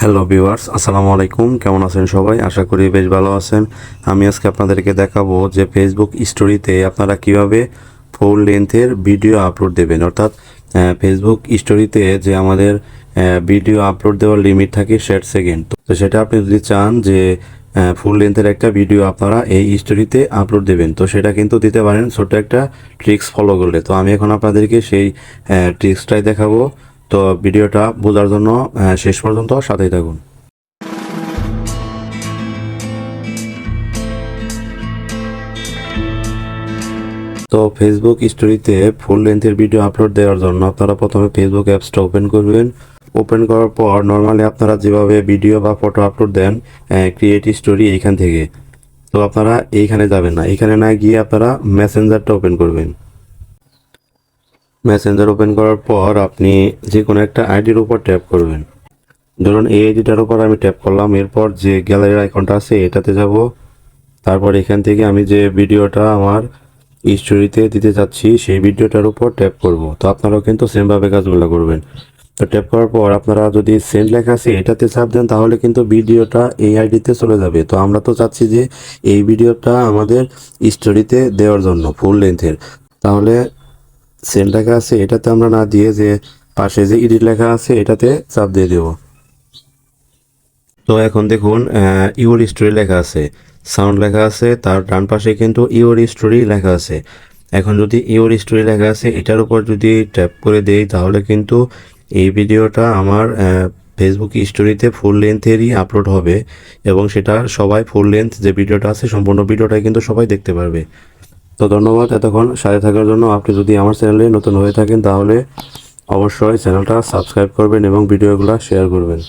Hello viewers, আসসালামু আলাইকুম। কেমন আছেন সবাই? আশা করি বেশ ভালো আছেন। আমি আজকে আপনাদেরকে দেখাবো যে ফেসবুক স্টোরিতে আপনারা কীভাবে ফুল লেন্থের ভিডিও আপলোড দেবেন। অর্থাৎ ফেসবুক স্টোরিতে যে আমাদের ভিডিও আপলোড দেওয়ার লিমিট থাকে ষাট সেকেন্ড তো সেটা আপনি যদি চান যে ফুল লেন্থের একটা ভিডিও আপনারা এই স্টোরিতে আপলোড দেবেন, তো সেটা কিন্তু দিতে পারেন ছোট্ট একটা ট্রিক্স ফলো করলে। তো আমি এখন আপনাদেরকে সেই ট্রিক্সটাই দেখাবো। তো ভিডিওটা বোঝার জন্য শেষ পর্যন্ত সাথেই থাকুন। তো ফেসবুক স্টোরিতে ফুল লেন্থের ভিডিও আপলোড দেওয়ার জন্য আপনারা প্রথমে ফেসবুক অ্যাপসটা ওপেন করবেন। ওপেন করার পর নর্মালি আপনারা যেভাবে ভিডিও বা ফটো আপলোড দেন ক্রিয়েট স্টোরি এইখান থেকে। তো আপনারা এইখানে যাবেন না। এখানে না গিয়ে আপনারা মেসেঞ্জারটা ওপেন করবেন। মেসেঞ্জার ওপেন করার পর আপনি যে কোনো একটা আইডির উপর ট্যাপ করবেন। ধরুন এই আইডিটার উপর আমি ট্যাপ করলাম, এরপর যে গ্যালারির আইকনটা আছে এটাতে যাব। তারপর এখান থেকে আমি যে ভিডিওটা আমার স্টোরিতে দিতে যাচ্ছি, সেই ভিডিওটার উপর ট্যাপ করব। তো আপনারাও কিন্তু সেমভাবে কাজগুলো করবেন। তো ট্যাপ করার পর আপনারা যদি সেন্ড লেখা আছে এটাতে চাপ দেন, তাহলে কিন্তু ভিডিওটা এই আইডিতে চলে যাবে। তো আমরা তো চাচ্ছি যে এই ভিডিওটা আমাদের স্টোরিতে দেওয়ার জন্য ফুল লেন্থের তাহলে সেন্ড লেখা আছে, এটাতে আমরা না দিয়ে যে পাশে যে ইডিট লেখা আছে, এটাতে চাপ দিয়ে দেব। তো এখন দেখুন ইউর স্টোরি লেখা আছে সাউন্ড লেখা আছে, তার ডান পাশে কিন্তু ইউর স্টোরি লেখা আছে। এখন যদি ইউর স্টোরি লেখা আছে, এটার উপর যদি ট্যাপ করে দেই, তাহলে কিন্তু এই ভিডিওটা আমার ফেসবুক স্টোরিতে ফুল লেন্থেরই আপলোড হবে, এবং সেটা সবাই ফুল লেন্থ যে ভিডিওটা আছে, সম্পূর্ণ ভিডিওটাই কিন্তু সবাই দেখতে পারবে। তো ধন্যবাদ এতক্ষণ সাথে থাকার জন্য। আপনি যদি আমার চ্যানেলে নতুন হয়ে থাকেন, তাহলে অবশ্যই চ্যানেলটা সাবস্ক্রাইব করবেন এবং ভিডিওগুলো শেয়ার করবেন।